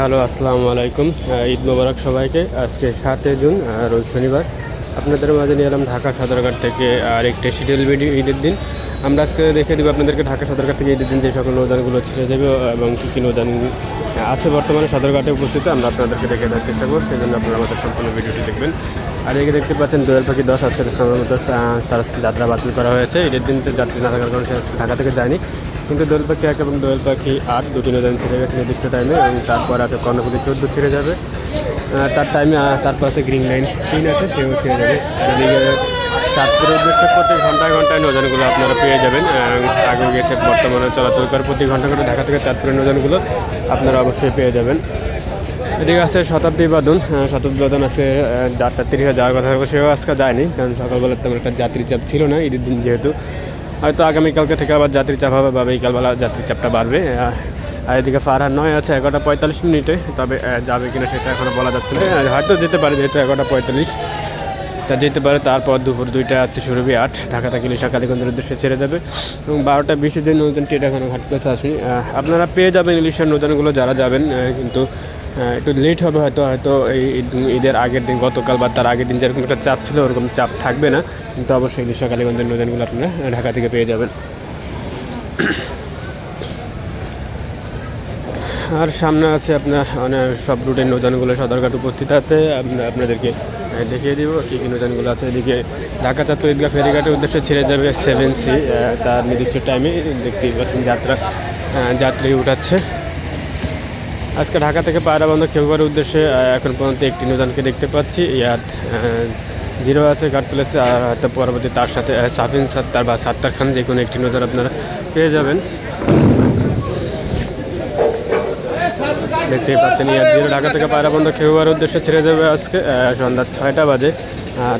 Hello, আসসালামু আলাইকুম। ঈদ মোবারক সবাইকে। আজকে সাতই জুন রোজ শনিবার। আপনাদের মাঝে নিয়ে এলাম ঢাকা সদরঘাট থেকে আর একটি শিডিউল ভিডিও ঈদের দিন। আমরা আজকে দেখে দেবো আপনাদেরকে ঢাকা সদরঘাট থেকে ঈদের দিন যে সকল নৌদানগুলো ছেড়ে যাবে এবং কী কী নৌদান আছে বর্তমানে সদরঘাটে উপস্থিত। আমরা আপনাদেরকে দেখে দেওয়ার চেষ্টা করব। সেই জন্য আপনারা আমাদের সম্পূর্ণ ভিডিওটি দেখবেন। আর এদিকে দেখতে পাচ্ছেন দোয়েল পাখি দশ। আজকে তার যাত্রা বাতিল করা হয়েছে। ঈদের দিন যাত্রী না থাকার কারণে ঢাকা থেকে যায়নি। কিন্তু দোয়েল পাখি এক এবং দোয়েল পাখি আট দুটি নদী ছেড়ে গেছে নির্দিষ্ট টাইমে এবং তারপর আছে কর্ণফুলি চোদ্দ ছেড়ে যাবে। তার টাইমে তারপর আছে গ্রিন লাইন তিন আছে, সেও ছেড়ে যাবে। এদিকে চাঁদপুরের উদ্দেশ্যে প্রতি ঘন্টায় ঘন্টায় নজনগুলো আপনারা পেয়ে যাবেন আগে গেছে বর্তমানে চলাচল করে প্রতি ঘণ্টা করে ঢাকা থেকে চাঁদপুরের নজনগুলো আপনারা অবশ্যই পেয়ে যাবেন। এদিকে আছে শতাব্দী বাদন শতাব্দী বাদন আজকে যাত্রা তিরিশে যাওয়ার কথা সেও আজকে যায়নি, কারণ সকালবেলা তেমন একটা যাত্রী চাপ ছিল না, ঈদের দিন যেহেতু। হয়তো আগামীকালকে থেকে আবার যাত্রী চাপ হবে বা বিকালবেলা যাত্রী চাপটা বাড়বে। আর এদিকে ফারহান নয় আছে এগারোটা পঁয়তাল্লিশ মিনিটে তবে যাবে কিনা সেটা এখনও বলা যাচ্ছে না। আহ, হয়তো যেতে পারে যেহেতু এগারোটা পঁয়তাল্লিশ। তা যেতে পারে তারপর দুপুর দুইটা আছে সুরভি আট। ঢাকা থেকে ইলিশা কালীগঞ্জের উদ্দেশ্যে ছেড়ে যাবে। এবং বারোটা বিশে যে নতুন এটা এখনও ঘাট প্লেসে আসেনি আপনারা পেয়ে যাবেন ইলিশার নৌজানগুলো যারা যাবেন কিন্তু একটু লেট হবে হয়তো হয়তো এই ঈদ- ঈদের আগের দিন, গতকাল বা তার আগের দিন যেরকম একটা চাপ ছিল, ওরকম চাপ থাকবে না। কিন্তু অবশ্যই ইলিশা কালীগঞ্জের নৌজানগুলো আপনারা ঢাকা থেকে পেয়ে যাবেন। আর সামনে আছে আপনার মানে সব রুটের নৌজানগুলো সদরঘাট উপস্থিত আছে। আপনাদেরকে দেখিয়ে দিব কী কী নৌজানগুলো আছে। এদিকে ঢাকা চাত্র ঈদগাহ ফেরিঘাটের উদ্দেশ্যে ছেড়ে যাবে সেভেন সি তার নির্দিষ্ট টাইমে দেখতেই পাচ্ছেন যাত্রা যাত্রী উঠাচ্ছে। আজকে ঢাকা থেকে পায়রা পায়রাবন্ধ খেউবার উদ্দেশ্যে এখন পর্যন্ত একটি নৌজানকে দেখতে পাচ্ছি। ইয়াদ জিরো আছে গার্ড প্লেসে আর হয়তো পরবর্তী তার সাথে সাফিন সাত্তার বা সাত্তার খান যে কোনো একটি নৌজান আপনারা পেয়ে যাবেন। দেখতেই পাচ্ছেন ইয়ার জিরো, ঢাকা থেকে পায়রা পায়রাবন্ধ খেউয়ার উদ্দেশ্যে ছেড়ে যাবে আজকে সন্ধ্যা ছয়টা বাজে।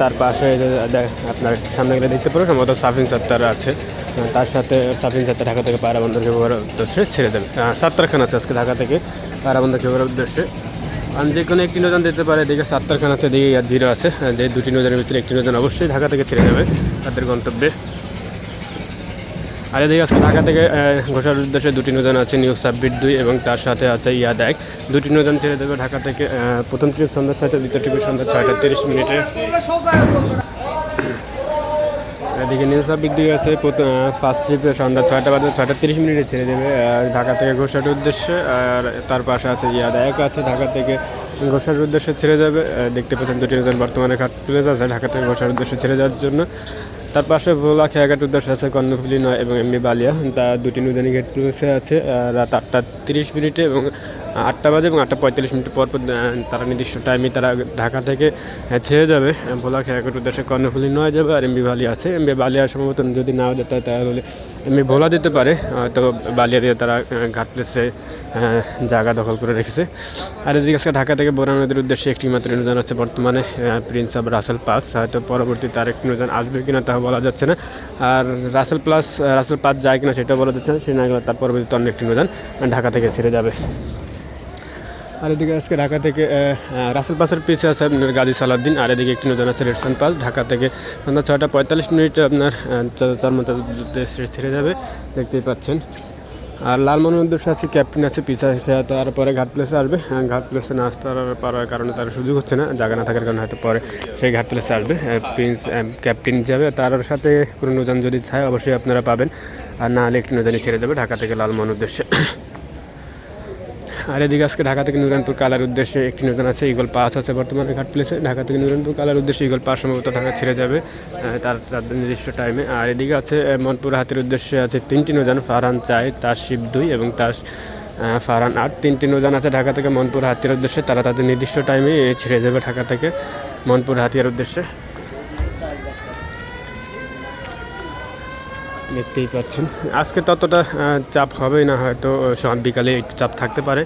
তার পাশে আপনার সামনে গেলে দেখতে পারো, সম্ভবত সাফিন সাত্তার আছে। তার সাথে, সাফিন সাত্তার ঢাকা থেকে পায়রা পায়রাবন্ধ খেউয়ার উদ্দেশ্যে ছেড়ে যাবে। সাত্তার খান আছে আজকে ঢাকা থেকে। পায়রাবন্ধ খেউয়ার উদ্দেশ্যে। আর যে কোনো একটি নৌজান দিতে পারে, এদিকে সাত্তার খান আছে, এদিকে ইয়ার জিরো আছে যে দুটি নৌজানের ভিতরে একটি নৌজান অবশ্যই ঢাকা থেকে ছেড়ে যাবে তাদের গন্তব্যে। আর এদিকে আজকে ঢাকা থেকে ঘোষার উদ্দেশ্যে দুটি নৌযান আছে নিউজ সাবমিট দুই এবং তার সাথে আছে ইয়াদ এক। দুটি নৌযান ছেড়ে দেবে ঢাকা থেকে প্রথম ট্রিপ সন্ধ্যা ছয়টা, দ্বিতীয় ট্রিপ সন্ধ্যা ছয়টা তিরিশ মিনিটে। এদিকে নিউজ সাবমিট দুই আছে ফার্স্ট ট্রিপে সন্ধ্যা ছয়টা বাজে, ছয়টা তিরিশ মিনিটে ছেড়ে দেবে। আর ঢাকা থেকে ঘোষার উদ্দেশ্যে, আর তার পাশে আছে ইয়াদ এক আছে, ঢাকা থেকে ঘোষার উদ্দেশ্যে ছেড়ে যাবে। দেখতে পাচ্ছেন দুটি নৌযান বর্তমানে ঘাট প্লেস আছে ঢাকা থেকে ঘোষার উদ্দেশ্যে ছেড়ে যাওয়ার জন্য। তার পাশে ভোলা খেয়াঘাট উদ্দেশ্যে আছে কর্ণফুলি নয় এবং এমনি বালিয়া। তা দুটি নৌজানি গেট প্লেসে আছে রাত আটটা তিরিশ মিনিটে এবং আটটা বাজে এবং আটটা পঁয়তাল্লিশ মিনিট পর পর তারা নির্দিষ্ট টাইমে তারা ঢাকা থেকে ছেড়ে যাবে। ভোলা খেয়াঘাট উদ্দেশ্যে কর্ণফুলি নয় যাবে আর এমবি বালিয়া আছে। এমবি বালিয়া সম্ভবত যদি নাও যেতে হয় তাহলে এমনি ভোলা দিতে পারে তো বালিয়া দিয়ে তারা আহ, ঘাট প্লেসে জায়গা দখল করে রেখেছে। আর এদিকে আজকে ঢাকা থেকে বোরা নদীর উদ্দেশ্যে একটি মাত্র নৌযান আছে বর্তমানে প্রিন্স অফ রাসেল পাস হয়তো পরবর্তীতে আরেকটি নৌযান আসবে কিনা তা বলা যাচ্ছে না। আর রাসেল প্লাস রাসেল পাস যায় কিনা সেটাও বলা যাচ্ছে না। সে না গেলে তার পরবর্তীতে অন্য একটি নৌযান ঢাকা থেকে ছেড়ে যাবে। আর এদিকে আজকে ঢাকা থেকে রাসেল পাসের পিছে আছে আপনার গাজী সালাউদ্দিন, আর এদিকে একটি নৌযান আছে রেডসান পাস। ঢাকা থেকে সন্ধ্যা ছয়টা পঁয়তাল্লিশ মিনিট আপনার তার মতো ছেড়ে যাবে, দেখতেই পাচ্ছেন। আর লালমনের উদ্দেশ্যে আছে ক্যাপ্টেন আছে পিছা সে তারপরে ঘাট প্লেসে আসবে। ঘাট প্লেসে না আসতে পারার কারণে তার সুযোগ হচ্ছে না, জায়গা না থাকার কারণে হয়তো পরে সেই ঘাট প্লেসে আসবে। প্রিন্স ক্যাপ্টেন যাবে তার সাথে কোনো নৌযান যদি চায়, অবশ্যই আপনারা পাবেন। আর না হলে একটি নৌজানি ছেড়ে যাবে ঢাকা থেকে লালমন উদ্দেশ্যে। আর এদিকে আজকে ঢাকা থেকে নুরানপুর কালার উদ্দেশ্যে একটি নতুন আছে ইগল পাস আছে বর্তমানে ঘাট প্লেসে ঢাকা থেকে নুরানপুর কালার উদ্দেশ্যে ইগল পাস সম্ভবত ঢাকা ছেড়ে যাবে তার নির্দিষ্ট টাইমে আর এদিকে আছে মনপুর হাতের উদ্দেশ্যে আছে তিনটি নৌজান ফারহান চাই, তার শিব দুই এবং তার ফারহান আট। তিনটি নৌজান আছে ঢাকা থেকে মনপুর হাতিয়ার উদ্দেশ্যে, তারা তাদের নির্দিষ্ট টাইমে ছেড়ে যাবে ঢাকা থেকে মনপুর হাতিয়ার উদ্দেশ্যে। দেখতেই পাচ্ছেন। আজকে ততটা চাপ হবে না, হয়তো সব বিকালে একটু চাপ থাকতে পারে।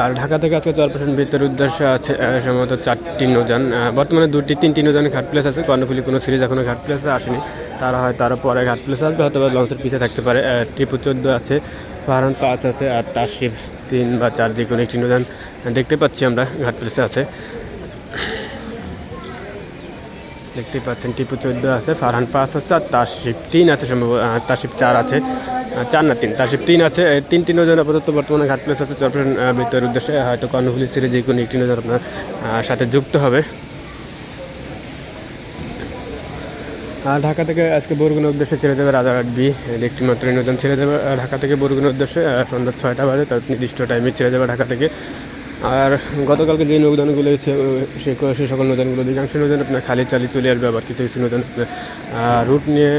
আর ঢাকা থেকে আজকে চার পার্সেন্ট বৃত্তের উদ্দেশ্য আছে সম্ভবত চারটি নৌযান। বর্তমানে দুটি, তিনটি নৌযান ঘাট প্লেস আছে। কর্ণফুলি কোনো সিরিজ এখনও ঘাট প্লেসে আসেনি। তারা হয় তারা পরে ঘাট প্লেস আসবে, হয়তো লঞ্চের পিছিয়ে থাকতে পারে। টিপু চোদ্দ আছে, ফারহান পাঁচ আছে, আর তাসিফ তিন বা চার যে কোনো একটি নৌযান দেখতে পাচ্ছি আমরা, ঘাট প্লেসে আছে। দেখতেই পাচ্ছেন টিপু চোদ্দ আছে ফারহান পাঁচ আছে আর তার তাসিফ তিন আছে আহ, তাসিফ চার আছে। চার না তিন তার তিন আছে। এই তিনটি নৌযান আপাতত বর্তমানে ঘাট প্লেস আছে চট্টগ্রাম বৃত্তের উদ্দেশ্যে হয়তো কর্ণফুলি সিরিজ যে কোনো একটি নজর আপনার সাথে যুক্ত হবে। আর ঢাকা থেকে আজকে বরগুনার উদ্দেশ্যে ছেড়ে দেবে রাজারহাট বি একটি মাত্র নজন ছেড়ে দেবে ঢাকা থেকে বরগুনার উদ্দেশ্যে সন্ধ্যা ছয়টা বাজে তার নির্দিষ্ট টাইমে ছেড়ে দেবে ঢাকা থেকে। আর গতকালকে যে নৌদানগুলো হয়েছে সে সকল নৌদানগুলো অধিকাংশ নৌদান আপনার খালি চালি চলে আসবে, আবার কিছু কিছু নৌদান রুট নিয়ে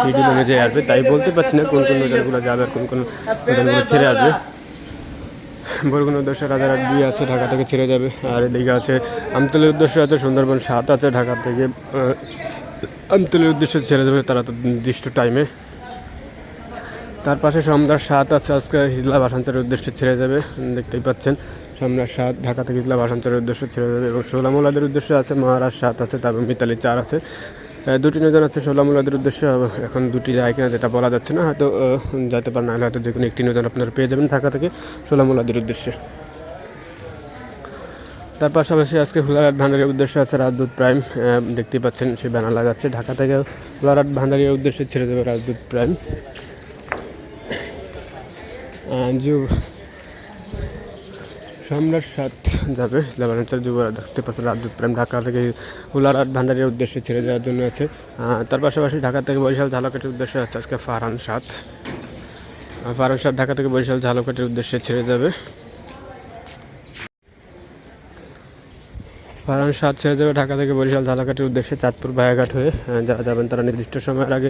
শিডিউল অনুযায়ী আসবে। তাই বলতে পারছি না কোন কোন নৌদানগুলো যাবে আর কোন কোন নৌদানগুলো ছেড়ে আসবে। বরগুনার উদ্দেশ্যে রাজারহাট দুই আছে, ঢাকা থেকে ছেড়ে যাবে। আর এদিকে আছে, আমতলের উদ্দেশ্যে আছে, সুন্দরবন সাত আছে, ঢাকা থেকে আমতলের উদ্দেশ্যে ছেড়ে যাবে তারা তো নির্দিষ্ট টাইমে তার পাশে সম্রাট সাত আছে আজকে হিজলা ভাষাঞ্চলের উদ্দেশ্যে ছেড়ে যাবে দেখতেই পাচ্ছেন। সম্রাট সাত ঢাকা থেকে হিজলা ভাষাঞ্চলের উদ্দেশ্যে ছেড়ে যাবে এবং সোলামুলাদের উদ্দেশ্যে আছে, মহারাজ সাত আছে, তারপর মিতালি চার আছে। দুটি নজন আছে সোলামুলাদের উদ্দেশ্যে এখন দুটি যায় কিনা যেটা বলা যাচ্ছে না, হয়তো যাতে যেতে পারে না হয়তো যে কোনো একটি নজন আপনারা পেয়ে যাবেন ঢাকা থেকে সোলামুলাদের উদ্দেশ্যে। তার পাশাপাশি আজকে হুলারহাট ভান্ডারের উদ্দেশ্যে আছে রাজদূত প্রাইম দেখতেই পাচ্ছেন, সে ব্যানার লাগাচ্ছে। ঢাকা থেকে হুলারহাট ভান্ডারের উদ্দেশ্যে ছেড়ে দেবে রাজদূত প্রাইম। যুব সম্রাট সাত যাবে। লেবানঞ্চল যুবরা দেখতে পাচ্ছে রাজদূত প্রেম। ঢাকা থেকে হুলারহাট ভান্ডারের উদ্দেশ্যে ছেড়ে দেওয়ার জন্য আছে। তার পাশাপাশি ঢাকা থেকে বরিশাল ঝালকাটের উদ্দেশ্যে আছে আজকে ফারহান সাত। ফারহান সাত ঢাকা থেকে বরিশাল ঝালকাটের উদ্দেশ্যে ছেড়ে যাবে। ফারহান সাত ছেড়ে যাবে ঢাকা থেকে বরিশাল ঝালাকাঠির উদ্দেশ্যে চাঁদপুর ভায়াঘাট হয়ে যারা যাবেন তারা নির্দিষ্ট সময়ের আগে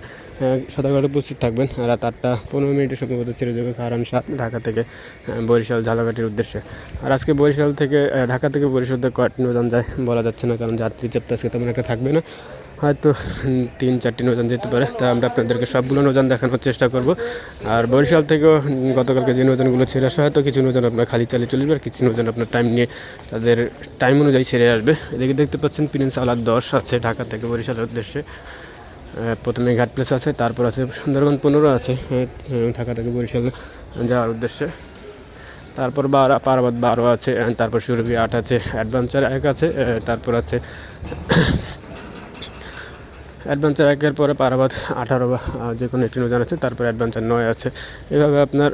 সদাঘাটে উপস্থিত থাকবেন। রাত আটটা পনেরো মিনিটের সম্ভবত ছেড়ে যাবে ফারহান সাত ঢাকা থেকে বরিশাল, ঝালাকাঠির উদ্দেশ্যে। আর আজকে বরিশাল থেকে ঢাকা থেকে বরিশাল থেকে কয়েকটি যায়, বলা যাচ্ছে না, কারণ যাত্রী চাপটা আজকে তেমন একটা থাকবে না। হয়তো তিন চারটি নৌযান যেতে পারে। তা আমরা আপনাদেরকে সবগুলো নৌযান দেখানোর চেষ্টা করব। আর বরিশাল থেকেও গতকালকে যে নৌযানগুলো ছেড়ে আসা হয়তো কিছু নৌযান আপনার খালি চালিয়ে চলে যাবে, আর কিছু নৌযান আপনার টাইম নিয়ে তাদের টাইম অনুযায়ী ছেড়ে আসবে। এদিকে দেখতে পাচ্ছেন প্রিন্স আলার দশ আছে, ঢাকা থেকে বরিশালের উদ্দেশ্যে। প্রথমে ঘাট প্লেস আছে, তারপর আছে সুন্দরবন পনেরো আছে ঢাকা থেকে বরিশাল যাওয়ার উদ্দেশ্যে। তারপর বারো পারাবাদ বারো আছে তারপর সুরভি আট আছে, অ্যাডভেঞ্চার এক আছে তারপর আছে অ্যাডভেঞ্চার একের পরে পারাবাদ আঠারো বা যে কোনো একটি নৌজান আছে, তারপরে অ্যাডভেঞ্চার নয় আছে। এভাবে আপনার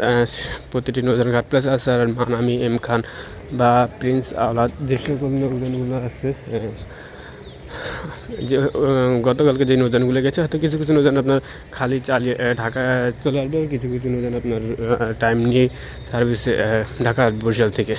প্রতিটি নৌজান ঘাট প্লেস আছে আর মানামি এম খান বা প্রিন্স আওলাদ যে সকল নৌজানগুলো আছে যে গতকালকে যে নৌজানগুলো গেছে, হয়তো কিছু কিছু নৌজান আপনার খালি চালিয়ে ঢাকা চলে আসবে কিছু কিছু নৌজান আপনার টাইম নিয়ে সার্ভিসে ঢাকা বরিশাল থেকে।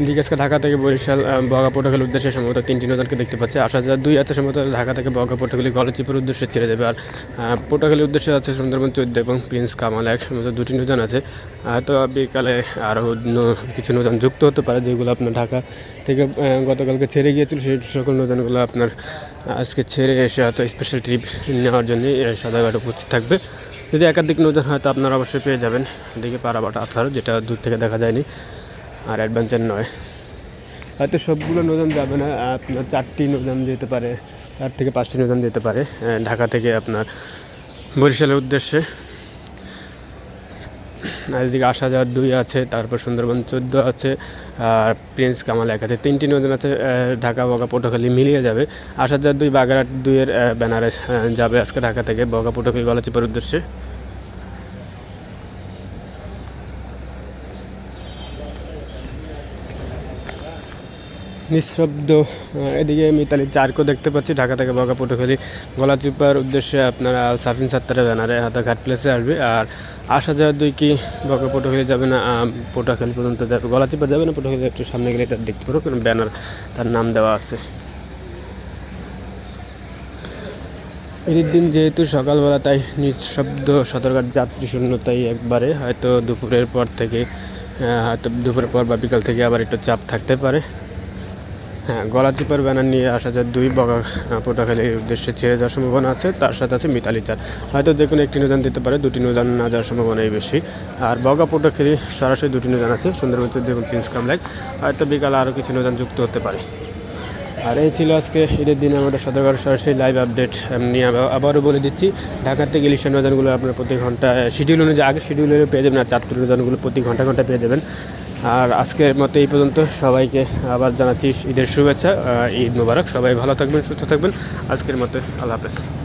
এদিকে আজকে ঢাকা থেকে বরিশাল বগা পটুয়াখালীর উদ্দেশ্যে সম্ভবত তিনটি নৌজানকে দেখতে পাচ্ছে। আসা যাওয়ার দুই আছে সম্ভবত ঢাকা থেকে বগা পটুয়াখালী গলচিপুর উদ্দেশ্যে ছেড়ে যাবে। আর আহ, পটুয়াখালীর উদ্দেশ্যে আছে সুন্দরবন চোদ্দ এবং প্রিন্স কামাল এক সম্ভবত দুটি নৌজান আছে। হয়তো বিকালে আরও কিছু নৌজান যুক্ত হতে পারে যেগুলো আপনার ঢাকা থেকে গতকালকে ছেড়ে গিয়েছিল। সেই সকল নৌজানগুলো আপনার আজকে ছেড়ে এসে হয়তো স্পেশাল ট্রিপ নেওয়ার জন্য সদাঘাট উপস্থিত থাকবে। যদি একাধিক নৌজান হয়তো আপনারা অবশ্যই পেয়ে যাবেন। এদিকে পারাবাটা আথার যেটা দূর থেকে দেখা যায়নি। আর অ্যাডভেঞ্চার নয়। হয়তো সবগুলো নৌযান যাবে না, আপনার চারটি নৌযান যেতে পারে, চার থেকে পাঁচটি নৌযান যেতে পারে ঢাকা থেকে আপনার বরিশালের উদ্দেশ্যে। আর এদিকে আসা যাওয়ার দুই আছে, তারপর সুন্দরবন চোদ্দ আছে, আর প্রিন্স কামাল এক আছে। তিনটি নৌযান আছে ঢাকা, বগা, পটুয়াখালী মিলিয়ে যাবে। আসা যাওয়ার দুই বাগেরহাট দুইয়ের ব্যানারে যাবে আজকে ঢাকা থেকে, বগা, পটুয়াখালী, গলাচিপার উদ্দেশ্যে। নিঃশব্দ এদিকে মিতালি চারকো দেখতে পাচ্ছি ঢাকা থেকে বগা পটুয়াখালী গলাচিপার উদ্দেশ্যে আপনারা সাফিন সাত্তারের ব্যানারে হাতে ঘাট প্লেসে আসবে। আর আসা যাওয়ার দুই কি বগা পটুয়াখালী যাবে না আহ, পটুয়াখালী পর্যন্ত যাবে গলাচিপা যাবে না পটুয়াখালী একটু সামনে গেলে তার দেখতে পারো কারণ ব্যানার তার নাম দেওয়া আছে। ঈদের দিন যেহেতু সকালবেলা তাই নিঃশব্দ সদরঘাট যাত্রী শূন্য তাই একবারে। হয়তো দুপুরের পর থেকে হয়তো দুপুরের পর বা বিকাল থেকে আবার একটু চাপ থাকতে পারে। হ্যাঁ গলা চিপার ব্যানার নিয়ে আসা যায় দুই বগা আহ, পটুয়াখালীর উদ্দেশ্যে ছেড়ে যাওয়ার সম্ভাবনা আছে। তার সাথে আছে মিতালি চার হয়তো যে কোনো একটি নৌযান দিতে পারে দুটি নৌযান না যাওয়ার সম্ভাবনাই বেশি। আর বগা পটুয়াখালী সরাসরি দুটি নৌযান আছে। সুন্দরবন চোদ্দ এবং প্রিন্স কামলাইক হয়তো বিকালে আরও কিছু নৌযান যুক্ত হতে পারে। আর এই ছিল আজকে ঈদের দিনে আমাদের সদরঘাট সরাসরি লাইভ আপডেট নিয়ে আবার- আবারও বলে দিচ্ছি ঢাকার থেকে ইলিশ নৌযানগুলো আপনার প্রতি ঘণ্টা শিডিউল অনুযায়ী আগে শিডিউলে পেয়ে যাবেন আর চাঁদপুর নৌযানগুলো প্রতি ঘণ্টা ঘণ্টা পেয়ে যাবেন। আর আজকের মতো এই পর্যন্ত। সবাইকে আবার জানাচ্ছি ঈদের শুভেচ্ছা। ঈদ মুবারক। সবাই ভালো থাকবেন, সুস্থ থাকবেন। আজকের মতো আল্লাহ হাফেজ।